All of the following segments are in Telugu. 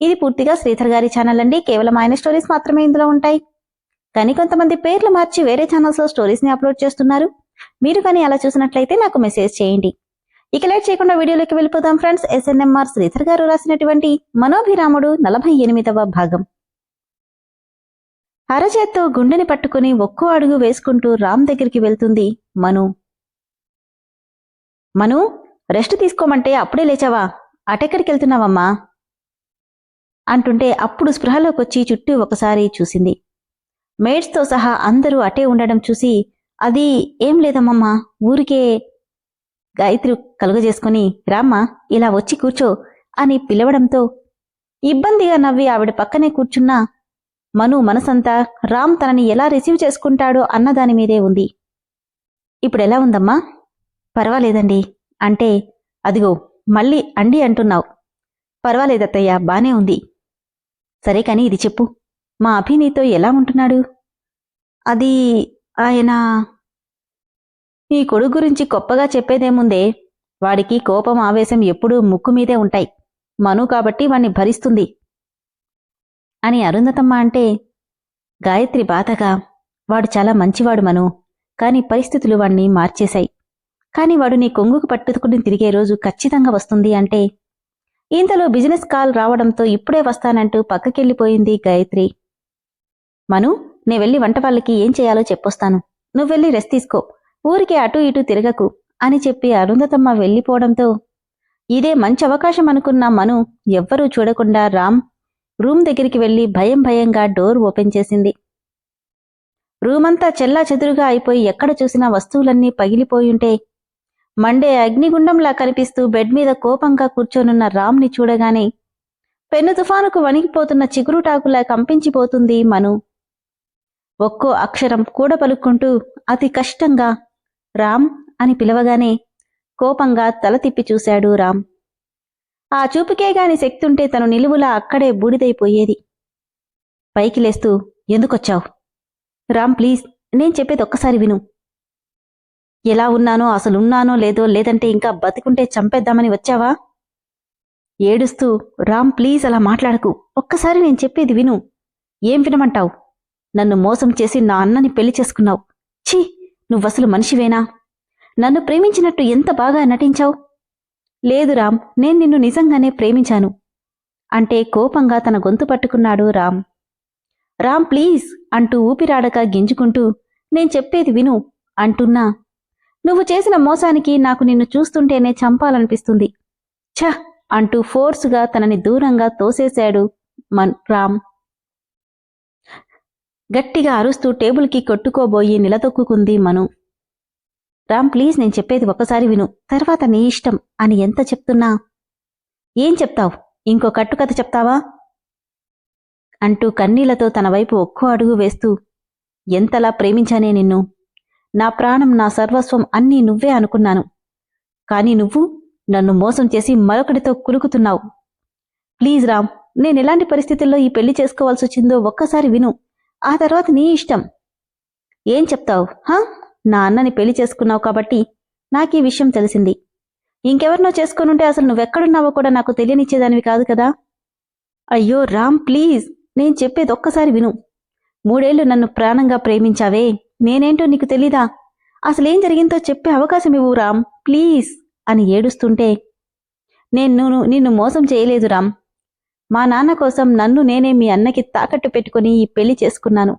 ఇది పూర్తిగా శ్రీధర్ గారి ఛానల్ అండి. కేవలం ఆయన స్టోరీస్ మాత్రమే ఇందులో ఉంటాయి. కానీ కొంతమంది పేర్లు మార్చి వేరే ఛానల్స్లో స్టోరీస్ని అప్లోడ్ చేస్తున్నారు. మీరు కానీ అలా చూసినట్లయితే నాకు మెసేజ్ చేయండి. ఇక లేట్ చేయకుండా వీడియోలోకి వెళ్ళిపోదాం ఫ్రెండ్స్ ఎస్ఎన్ఎంఆర్ శ్రీధర్ గారు రాసినటువంటి మనోభిరాముడు నలభై ఎనిమిదవ భాగం. అరచేత్తో గుండెని పట్టుకుని ఒక్కో అడుగు వేసుకుంటూ రామ్ దగ్గరికి వెళ్తుంది మను. మను రెస్ట్ తీసుకోమంటే అప్పుడే లేచావా? అటెక్కడికి వెళ్తున్నావమ్మా అంటుంటే అప్పుడు స్పృహలోకి వచ్చి చుట్టూ ఒకసారి చూసింది. మేడ్స్తో సహా అందరూ అటే ఉండడం చూసి అది ఏం లేదమ్మమ్మా ఊరికే గాయత్రి కలుగజేసుకుని రామ్మా ఇలా వచ్చి కూర్చో అని పిలవడంతో ఇబ్బందిగా నవ్వి ఆవిడ పక్కనే కూర్చున్న మను మనసంతా రామ్ తనని ఎలా రిసీవ్ చేసుకుంటాడో అన్నదాని మీదే ఉంది. ఇప్పుడెలా ఉందమ్మా? పర్వాలేదండి. అంటే అదిగో మళ్ళీ అండి అంటున్నావు. పర్వాలేదత్తయ్య బానే ఉంది. సరే కాని ఇది చెప్పు. మా అభి నీతో ఎలా ఉంటున్నాడు? అది ఆయన నీ కొడుకు గురించి గొప్పగా చెప్పేదేముందే వాడికి కోపం ఆవేశం ఎప్పుడూ ముక్కు మీదే ఉంటాయి. మను కాబట్టి వాణ్ణి భరిస్తుంది. అని అరుంధతమ్మ అంటే గాయత్రి బాధగా వాడు చాలా మంచివాడు మను కాని పరిస్థితులు వాణ్ణి మార్చేశాయి. కాని వాడు నీ కొంగుకు పట్టుకుని తిరిగే రోజు ఖచ్చితంగా వస్తుంది అంటే ఇంతలో బిజినెస్ కాల్ రావడంతో ఇప్పుడే వస్తానంటూ పక్కకెళ్ళిపోయింది గాయత్రి. మను నే వెళ్ళి వంట వాళ్ళకి ఏం చేయాలో చెప్పొస్తాను. నువ్వెళ్ళి రెస్ట్ తీసుకో. ఊరికే అటూ ఇటూ తిరగకు అని చెప్పి అరుంధతమ్మ వెళ్ళిపోవడంతో ఇదే మంచి అవకాశం అనుకున్న మను ఎవ్వరూ చూడకుండా రామ్ రూమ్ దగ్గరికి వెళ్ళి భయం భయంగా డోర్ ఓపెన్ చేసింది. రూమంతా చెల్లా చెదురుగా అయిపోయి ఎక్కడ చూసినా వస్తువులన్నీ పగిలిపోయుంటే మండే అగ్నిగుండంలా కనిపిస్తూ బెడ్ మీద కోపంగా కూర్చోనున్న రామ్ని చూడగానే పెన్ను తుఫానుకు వణిగిపోతున్న చిగురుటాకులా కంపించిపోతుంది మను. ఒక్కో అక్షరం కూడ పలుక్కుంటూ అతి కష్టంగా రామ్ అని పిలవగానే కోపంగా తల తిప్పి చూశాడు రామ్. ఆ చూపుకే గాని శక్తుంటే తను నిలువులా అక్కడే బూడిదైపోయేది. పైకి లేస్తూ ఎందుకొచ్చావు? రామ్ ప్లీజ్ నేను చెప్పేది ఒక్కసారి విను. ఎలా ఉన్నానో అసలున్నానో లేదో లేదంటే ఇంకా బతికుంటే చంపేద్దామని వచ్చావా? ఏడుస్తూ రామ్ ప్లీజ్ అలా మాట్లాడకు. ఒక్కసారి నేను చెప్పేది విను. ఏం వినమంటావు? నన్ను మోసం చేసి నా అన్నని పెళ్ళి చేసుకున్నావు. ఛీ! నువ్వసలు మనిషివేనా? నన్ను ప్రేమించినట్టు ఎంత బాగా నటించావు? లేదు రామ్ నేను నిన్ను నిజంగానే ప్రేమించాను. అంటే కోపంగా తన గొంతు పట్టుకున్నాడు రామ్. రామ్ ప్లీజ్ అంటూ ఊపిరాడక గింజుకుంటూ నేను చెప్పేది విను అంటున్నా. నువ్వు చేసిన మోసానికి నాకు నిన్ను చూస్తుంటేనే చంపాలనిపిస్తుంది. ఛ! అంటూ ఫోర్సుగా తనని దూరంగా తోసేశాడు మన్ రామ్. గట్టిగా అరుస్తూ టేబుల్కి కొట్టుకోబోయి నిలదొక్కుంది మను. రామ్ ప్లీజ్ నేను చెప్పేది ఒక్కసారి విను. తర్వాత నీ ఇష్టం అని ఎంత చెప్తున్నా? ఏం చెప్తావు? ఇంకో కట్టుకథ చెప్తావా? అంటూ కన్నీళ్ళతో తన వైపు ఒక్కో అడుగు వేస్తూ ఎంతలా ప్రేమించానే నిన్ను? నా ప్రాణం నా సర్వస్వం అన్నీ నువ్వే అనుకున్నాను. కాని నువ్వు నన్ను మోసం చేసి మరొకటితో కులుకుతున్నావు ప్లీజ్ రామ్ నేను ఎలాంటి పరిస్థితుల్లో ఈ పెళ్ళి చేసుకోవాల్సి వచ్చిందో ఒక్కసారి విను. ఆ తర్వాత నీ ఇష్టం. ఏం చెప్తావు? హా? నా అన్నని పెళ్ళి చేసుకున్నావు కాబట్టి నాకీ విషయం తెలిసింది. ఇంకెవరినో చేసుకునుంటే అసలు నువ్వెక్కడున్నావో కూడా నాకు తెలియనిచ్చేదానివి కాదు కదా? అయ్యో రామ్ ప్లీజ్. నేను చెప్పేది ఒక్కసారి విను. మూడేళ్ళు నన్ను ప్రాణంగా ప్రేమించావే. నేనేంటో నీకు తెలీదా? అసలేం జరిగిందో చెప్పే అవకాశం ఇవ్వు రామ్ ప్లీజ్ అని ఏడుస్తుంటే నేను నిన్ను మోసం చేయలేదు రామ్. మా నాన్న కోసం నన్ను నేనే మీ అన్నకి తాకట్టు పెట్టుకుని ఈ పెళ్ళి చేసుకున్నాను.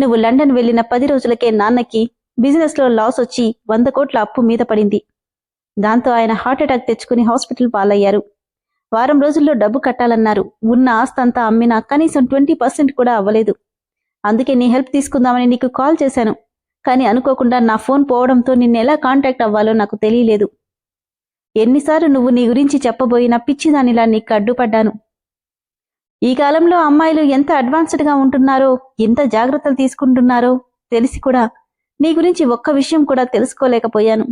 నువ్వు లండన్ వెళ్ళిన పది రోజులకే నాన్నకి బిజినెస్లో లాస్ వచ్చి వంద కోట్ల అప్పు మీద పడింది. దాంతో ఆయన హార్ట్అటాక్ తెచ్చుకుని హాస్పిటల్ పాలయ్యారు. వారం రోజుల్లో డబ్బు కట్టాలన్నారు. ఉన్న ఆస్తంతా అమ్మినా కనీసం ట్వంటీ పర్సెంట్ కూడా అవ్వలేదు. అందుకే నీ హెల్ప్ తీసుకుందామని నీకు కాల్ చేశాను. కానీ అనుకోకుండా నా ఫోన్ పోవడంతో నిన్నెలా కాంటాక్ట్ అవ్వాలో నాకు తెలియలేదు. ఎన్నిసార్లు నువ్వు నీ గురించి చెప్పబోయినా పిచ్చిదానిలా నీకు అడ్డుపడ్డాను. ఈ కాలంలో అమ్మాయిలు ఎంత అడ్వాన్స్డ్గా ఉంటున్నారో ఎంత జాగ్రత్తలు తీసుకుంటున్నారో తెలిసి కూడా నీ గురించి ఒక్క విషయం కూడా తెలుసుకోలేకపోయాను.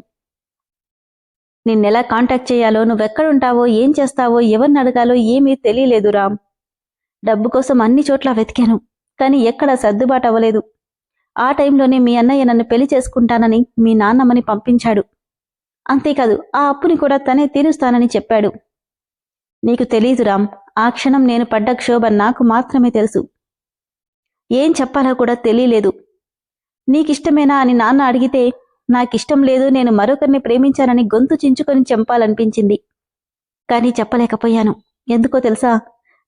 నిన్నెలా కాంటాక్ట్ చేయాలో నువ్వెక్కడుంటావో ఏం చేస్తావో ఎవరిని అడగాలో ఏమీ తెలియలేదు రామ్. డబ్బు కోసం అన్ని చోట్ల వెతికాను. కానీ ఎక్కడా సర్దుబాటు అవ్వలేదు. ఆ టైంలోనే మీ అన్నయ్య నన్ను పెళ్ళి చేసుకుంటానని మీ నాన్నమ్మని పంపించాడు. అంతేకాదు ఆ అప్పుని కూడా తనే తీరుస్తానని చెప్పాడు. నీకు తెలీదు రామ్ ఆ క్షణం నేను పడ్డ క్షోభ నాకు మాత్రమే తెలుసు. ఏం చెప్పాలో కూడా తెలియలేదు. నీకిష్టమేనా అని నాన్న అడిగితే నాకిష్టం లేదు నేను మరొకరిని ప్రేమించానని గొంతు చించుకొని చంపాలనిపించింది. కానీ చెప్పలేకపోయాను. ఎందుకో తెలుసా?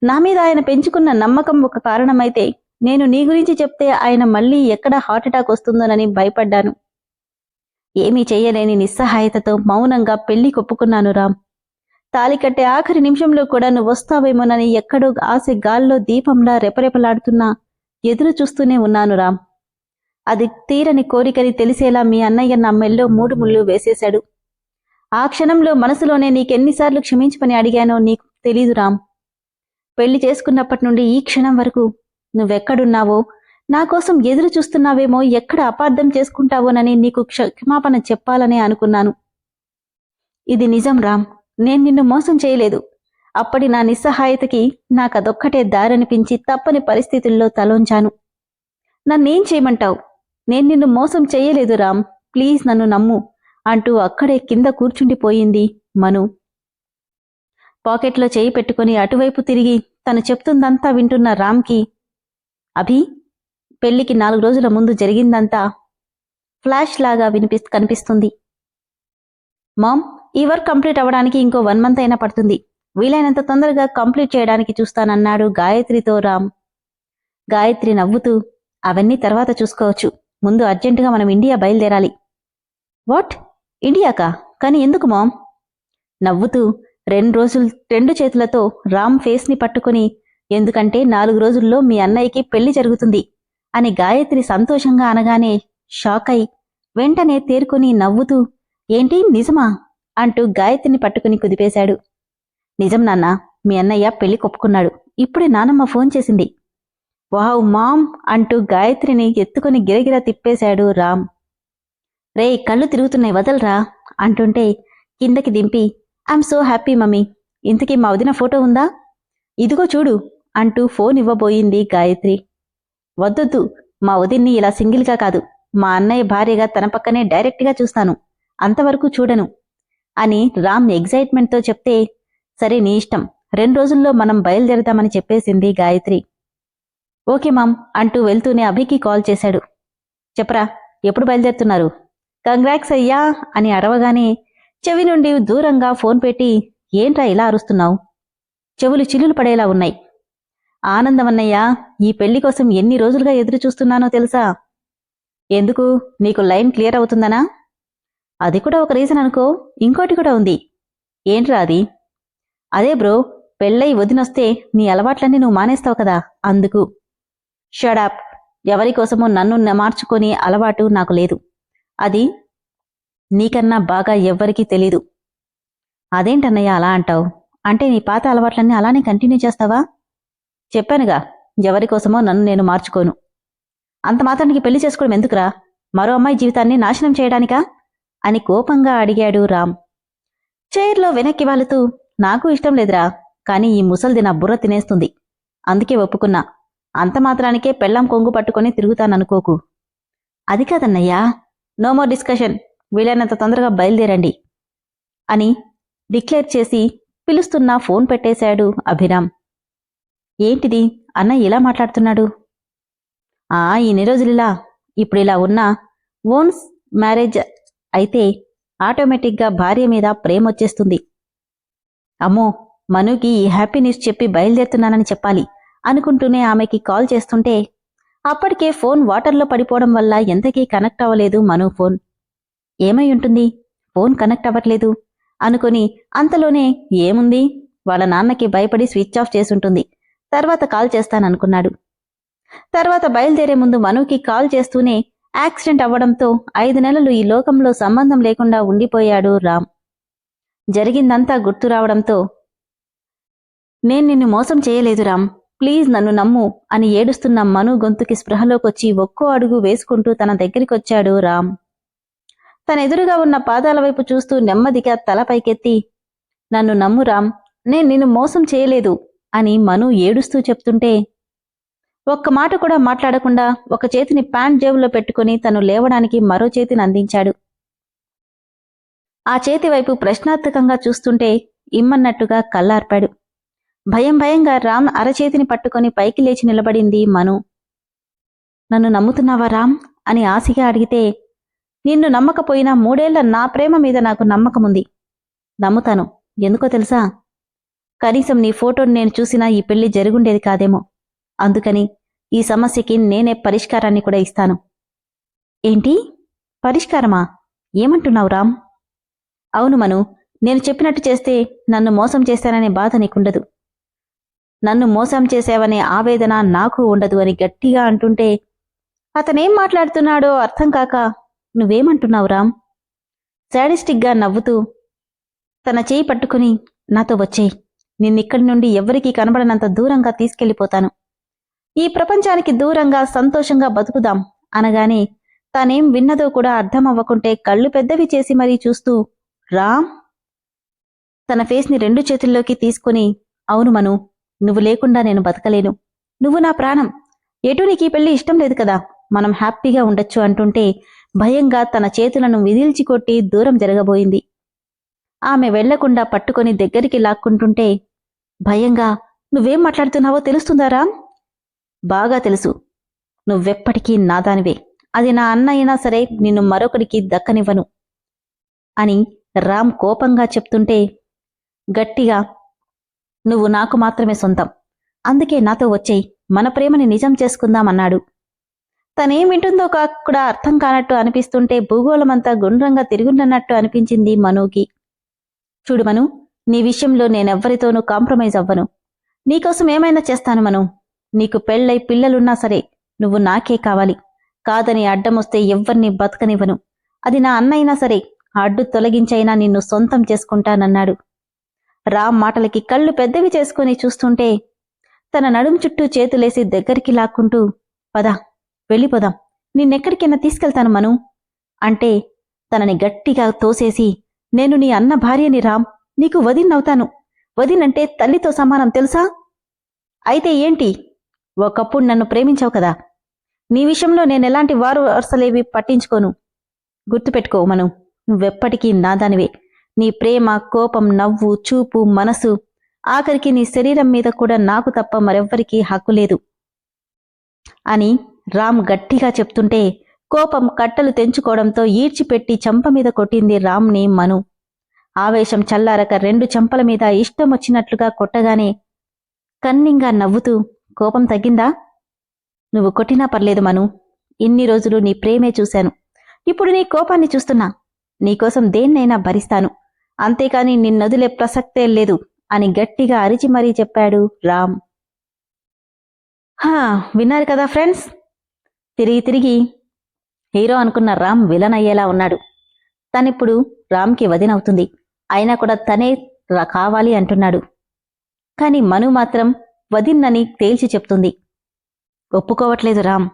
నా మీద ఆయన పెంచుకున్న నమ్మకం ఒక కారణమైతే నేను నీ గురించి చెప్తే ఆయన మళ్ళీ ఎక్కడ హార్ట్అటాక్ వస్తుందోనని భయపడ్డాను. ఏమీ చెయ్యలేని నిస్సహాయతతో మౌనంగా పెళ్ళి కొప్పుకున్నాను రామ్. తాలి కట్టే ఆఖరి నిమిషంలో కూడా నువ్వు వస్తావేమోనని ఎక్కడో ఆశ గాల్లో దీపంలా రెపరెపలాడుతున్నా ఎదురు చూస్తూనే ఉన్నాను రామ్. అది తీరని కోరికని తెలిసేలా మీ అన్నయ్య నా మెల్లో మూడు ముళ్ళు వేసేశాడు. ఆ క్షణంలో మనసులోనే నీకెన్నిసార్లు క్షమించమని అడిగానో నీకు తెలీదు రామ్. పెళ్ళి చేసుకున్నప్పటి నుండి ఈ క్షణం వరకు నువ్వెక్కడున్నావో? నా కోసం ఎదురు చూస్తున్నావేమో ఎక్కడ అపార్థం చేసుకుంటావోనని నీకు క్షమాపణ చెప్పాలనే అనుకున్నాను. ఇది నిజం రామ్ నేను నిన్ను మోసం చేయలేదు. అప్పటి నా నిస్సహాయతకి నాకదొక్కటే దారనిపించి తప్పని పరిస్థితుల్లో తలొంచాను. నన్నేం చేయమంటావు? నేను నిన్ను మోసం చేయలేదు రామ్ ప్లీజ్ నన్ను నమ్ము అంటూ అక్కడే కింద కూర్చుండిపోయింది మను. పాకెట్లో చేయి పెట్టుకుని అటువైపు తిరిగి తను చెప్తుందంతా వింటున్న రామ్కి అభి పెళ్ళికి నాలుగు రోజుల ముందు జరిగిందంతా ఫ్లాష్ లాగా వినిపి కనిపిస్తుంది. మామ్ ఈ వర్క్ కంప్లీట్ అవ్వడానికి ఇంకో వన్ మంత్ అయినా పడుతుంది. వీలైనంత తొందరగా కంప్లీట్ చేయడానికి చూస్తానన్నాడు గాయత్రితో రామ్. గాయత్రి నవ్వుతూ అవన్నీ తర్వాత చూసుకోవచ్చు. ముందు అర్జెంటుగా మనం ఇండియా బయలుదేరాలి. వాట్? ఇండియాకా? కానీ ఎందుకు మామ్? నవ్వుతూ రెండు రోజులు రెండు చేతులతో రామ్ ఫేస్ని పట్టుకుని ఎందుకంటే నాలుగు రోజుల్లో మీ అన్నయ్యకి పెళ్ళి జరుగుతుంది అని గాయత్రి సంతోషంగా అనగానే షాక్ అయి వెంటనే తేరుకుని నవ్వుతూ ఏంటి నిజమా? అంటూ గాయత్రిని పట్టుకుని కుదిపేశాడు. నిజం నాన్న మీ అన్నయ్య పెళ్ళి కొప్పుకున్నాడు. ఇప్పుడే నానమ్మ ఫోన్ చేసింది. వావ్ మామ్ అంటూ గాయత్రిని ఎత్తుకుని గిరగిరా తిప్పేశాడు రామ్. రే కళ్ళు తిరుగుతున్నాయి వదలరా? అంటుంటే కిందకి దింపి. I'm so happy mummy. ఇంతకీ మా వదిన ఫోటో ఉందా? ఇదిగో చూడు అంటూ ఫోన్ ఇవ్వబోయింది గాయత్రి. వద్దొద్దు మా వదిన్ని ఇలా సింగిల్గా కాదు. మా అన్నయ్య భార్యగా తన పక్కనే డైరెక్ట్గా చూస్తాను. అంతవరకు చూడను. అని రామ్ ఎగ్జైట్మెంట్తో చెప్తే సరే నీ ఇష్టం. రెండు రోజుల్లో మనం బయలుదేరదామని చెప్పేసింది గాయత్రి. ఓకే మామ్ అంటూ వెళ్తూనే అభికి కాల్ చేశాడు. చెప్పరా ఎప్పుడు బయలుదేరుతున్నారు? కంగ్రాక్స్ అయ్యా అని అరవగానే చెవి నుండి దూరంగా ఫోన్ పెట్టి ఏంట్రా ఇలా అరుస్తున్నావు? చెవులు చిల్లులు పడేలా ఉన్నాయి. ఆనందమన్నయ్య ఈ పెళ్ళి కోసం ఎన్ని రోజులుగా ఎదురు చూస్తున్నానో తెలుసా? ఎందుకు? నీకు లైన్ క్లియర్ అవుతుందనా? అది కూడా ఒక రీజన్ అనుకో ఇంకోటి కూడా ఉంది. ఏంట్రా అది? అదే బ్రో పెళ్ళై వదినొస్తే నీ అలవాట్లన్నీ నువ్వు మానేస్తావు కదా అందుకు. షడాప్ ఎవరికోసమో నన్ను న- మార్చుకొని అలవాటు నాకు లేదు. అది నీకన్నా బాగా ఎవ్వరికీ తెలీదు. అదేంటన్నయ్య అలా అంటావు? అంటే నీ పాత అలవాట్లన్నీ అలానే కంటిన్యూ చేస్తావా? చెప్పానుగా ఎవరికోసమో నన్ను నేను మార్చుకోను. అంత మాత్రానికి పెళ్ళి చేసుకోవడం ఎందుకురా? మరో అమ్మాయి జీవితాన్ని నాశనం చేయడానికా? అని కోపంగా అడిగాడు రామ్. చైర్లో వెనక్కి వాలుతూ నాకు ఇష్టం లేదురా కానీ ఈ ముసల్ది నా బుర్ర తినేస్తుంది. అందుకే ఒప్పుకున్నా. అంత మాత్రానికే పెళ్ళాం కొంగు పట్టుకొని తిరుగుతాననుకోకు. అది కాదన్నయ్యా. No more discussion. వీలైనంత తొందరగా బయలుదేరండి. అని డిక్లేర్ చేసి పిలుస్తున్నా ఫోన్ పెట్టేశాడు అభిరామ్. ఏంటిది? అన్న ఇలా మాట్లాడుతున్నాడు? ఆ ఇన్ని రోజులిలా ఇప్పుడు ఇలా ఉన్నా ఓన్స్ మ్యారేజ్ అయితే ఆటోమేటిక్గా భార్య మీద ప్రేమ వచ్చేస్తుంది. అమ్మో మనుకి ఈ హ్యాపీ న్యూస్ చెప్పి బయలుదేరుతున్నానని చెప్పాలి అనుకుంటూనే ఆమెకి కాల్ చేస్తుంటే అప్పటికే ఫోన్ వాటర్లో పడిపోవడం వల్ల ఎంతకీ కనెక్ట్ అవ్వలేదు మను ఫోన్. ఏమై ఉంటుంది? ఫోన్ కనెక్ట్ అవ్వట్లేదు అనుకుని అంతలోనే ఏముంది? వాళ్ళ నాన్నకి భయపడి స్విచ్ ఆఫ్ చేసుంటుంది. తర్వాత కాల్ చేస్తాననుకున్నాడు. తర్వాత బయలుదేరే ముందు మనుకి కాల్ చేస్తూనే యాక్సిడెంట్ అవ్వడంతో ఐదు నెలలు ఈ లోకంలో సంబంధం లేకుండా ఉండిపోయాడు రామ్. జరిగిందంతా గుర్తు రావడంతో నేను నిన్ను మోసం చేయలేదు రామ్. ప్లీజ్ నన్ను నమ్ము అని ఏడుస్తున్న మను గొంతుకి స్పృహలోకొచ్చి ఒక్కో అడుగు వేసుకుంటూ తన దగ్గరికొచ్చాడు రామ్. తన ఎదురుగా ఉన్న పాదాల వైపు చూస్తూ నెమ్మదిగా తల పైకెత్తి నన్ను నమ్ము రామ్. నేను నిన్ను మోసం చేయలేదు. అని మను ఏడుస్తూ చెప్తుంటే ఒక్క మాట కూడా మాట్లాడకుండా ఒక చేతిని ప్యాంట్ జేబులో పెట్టుకుని తను లేవడానికి మరో చేతిని అందించాడు. ఆ చేతి వైపు ప్రశ్నార్థకంగా చూస్తుంటే ఇమ్మన్నట్టుగా కళ్ళార్పాడు. భయం భయంగా రామ్ అరచేతిని పట్టుకొని పైకి లేచి నిలబడింది మను. నన్ను నమ్ముతున్నావా రామ్? అని ఆశగా అడిగితే నిన్ను నమ్మకపోయినా మూడేళ్ళ నా ప్రేమ మీద నాకు నమ్మకముంది. నమ్ముతాను. ఎందుకో తెలుసా? కనీసం నీ ఫోటోని నేను చూసినా ఈ పెళ్ళి జరుగుండేది కాదేమో. అందుకని ఈ సమస్యకి నేనే పరిష్కారాన్ని కూడా ఇస్తాను. ఏంటి? పరిష్కారమా? ఏమంటున్నావు రామ్? అవును మను నేను చెప్పినట్టు చేస్తే నన్ను మోసం చేశాననే బాధ నీకుండదు. నన్ను మోసం చేశావనే ఆవేదన నాకు ఉండదు అని గట్టిగా అంటుంటే అతనేం మాట్లాడుతున్నాడో అర్థం కాక నువ్వేమంటున్నావు రామ్? శాడిస్టిక్గా నవ్వుతూ తన చేయి పట్టుకుని నాతో వచ్చేయి. నిన్నిక్కడి నుండి ఎవరికీ కనబడనంత దూరంగా తీసుకెళ్ళిపోతాను ఈ ప్రపంచానికి దూరంగా సంతోషంగా బతుకుదాం. అనగానే తానేం విన్నదో కూడా అర్థం అవ్వకుంటే కళ్ళు పెద్దవి చేసి మరీ చూస్తూ రామ్! తన ఫేస్ని రెండు చేతుల్లోకి తీసుకుని అవును మను నువ్వు లేకుండా నేను బతకలేను. నువ్వు నా ప్రాణం. ఎటు నీకు ఈ పెళ్ళి ఇష్టం లేదు కదా? మనం హ్యాపీగా ఉండొచ్చు అంటుంటే భయంగా తన చేతులను విదిల్చి కొట్టి దూరం జరగబోయింది. ఆమె వెళ్ళకుండా పట్టుకొని దగ్గరికి లాక్కుంటుంటే భయంగా నువ్వేం మాట్లాడుతున్నావో తెలుస్తుందారా బాగా తెలుసు. నువ్వెప్పటికీ నాదానివే. అది నా అన్న అయినా సరే నిన్ను మరొకడికి దక్కనివ్వను. అని రామ్ కోపంగా చెప్తుంటే గట్టిగా నువ్వు నాకు మాత్రమే సొంతం. అందుకే నాతో వచ్చేయి. మన ప్రేమని నిజం చేసుకుందామన్నాడు. తనేం వింటుందో కూడా అర్థం కానట్టు అనిపిస్తుంటే భూగోళమంతా గుండ్రంగా తిరుగుండనట్టు అనిపించింది మనుకి. చూడు మను నీ విషయంలో నేనెవ్వరితోనూ కాంప్రమైజ్ అవ్వను. నీకోసం ఏమైనా చేస్తాను మను. నీకు పెళ్ళై పిల్లలున్నా సరే నువ్వు నాకే కావాలి. కాదని అడ్డమొస్తే ఎవ్వర్నీ బతకనివ్వను. అది నా అన్నైనా సరే ఆ అడ్డు తొలగించైనా నిన్ను సొంతం చేసుకుంటానన్నాడు. రామ్ మాటలకి కళ్ళు పెద్దవి చేసుకుని చూస్తుంటే తన నడుం చుట్టూ చేతులేసి దగ్గరికి లాక్కుంటూ పద వెళ్ళిపోదాం. నిన్నెక్కడికైనా తీసుకెళ్తాను మను. అంటే తనని గట్టిగా తోసేసి నేను నీ అన్న భార్యని రామ్ నీకు వదిన్నవుతాను వదినంటే తల్లితో సమానం తెలుసా? అయితే ఏంటి? ఒకప్పుడు నన్ను ప్రేమించావు కదా. నీ విషయంలో నేనెలాంటి వారు వరుసలేవి పట్టించుకోను. గుర్తుపెట్టుకో మను నువ్వెప్పటికీ నాదానివే. నీ ప్రేమ కోపం నవ్వు చూపు మనసు ఆఖరికి నీ శరీరం మీద కూడా నాకు తప్ప మరెవ్వరికీ హక్కు లేదు. అని రామ్ గట్టిగా చెప్తుంటే కోపం కట్టలు తెంచుకోవడంతో ఈడ్చిపెట్టి చంప మీద కొట్టింది రామ్ని మను. ఆవేశం చల్లారక రెండు చెంపల మీద ఇష్టం వచ్చినట్లుగా కొట్టగానే కన్నింగా నవ్వుతూ కోపం తగ్గిందా? నువ్వు కొట్టినా పర్లేదు మను. ఇన్ని రోజులు నీ ప్రేమే చూశాను. ఇప్పుడు నీ కోపాన్ని చూస్తున్నా. నీకోసం దేన్నైనా భరిస్తాను. అంతేకాని నిన్నొదిలే ప్రసక్తే లేదు అని గట్టిగా అరిచి మరీ చెప్పాడు రామ్. హా విన్నారు కదా ఫ్రెండ్స్? తిరిగి తిరిగి హీరో అనుకున్న రామ్ విలన్ అయ్యేలా ఉన్నాడు. తనిప్పుడు రామ్కి వదినవుతుంది. అయినా కూడా తనే కావాలి అంటున్నాడు. కాని మను మాత్రం వదిన్నని తేల్చి చెప్తుంది. ఒప్పుకోవట్లేదు రామ్.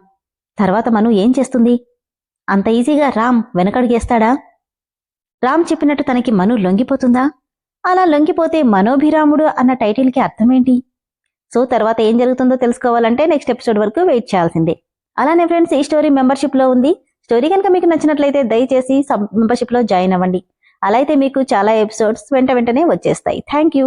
తర్వాత మను ఏం చేస్తుంది? అంత ఈజీగా రామ్ వెనకడుగేస్తాడా రామ్ చెప్పినట్టు తనకి మను లొంగిపోతుందా? అలా లొంగిపోతే మనోభిరాముడు అన్న టైటిల్కి అర్థమేంటి? సో తర్వాత ఏం జరుగుతుందో తెలుసుకోవాలంటే నెక్స్ట్ ఎపిసోడ్ వరకు వెయిట్ చేయాల్సిందే. అలానే ఫ్రెండ్స్ ఈ స్టోరీ మెంబర్షిప్లో ఉంది. స్టోరీ కనుక మీకు నచ్చినట్లయితే దయచేసి సబ్ మెంబర్షిప్లో జాయిన్ అవ్వండి. అలా అయితే మీకు చాలా ఎపిసోడ్స్ వెంట వెంటనే వచ్చేస్తాయి. Thank you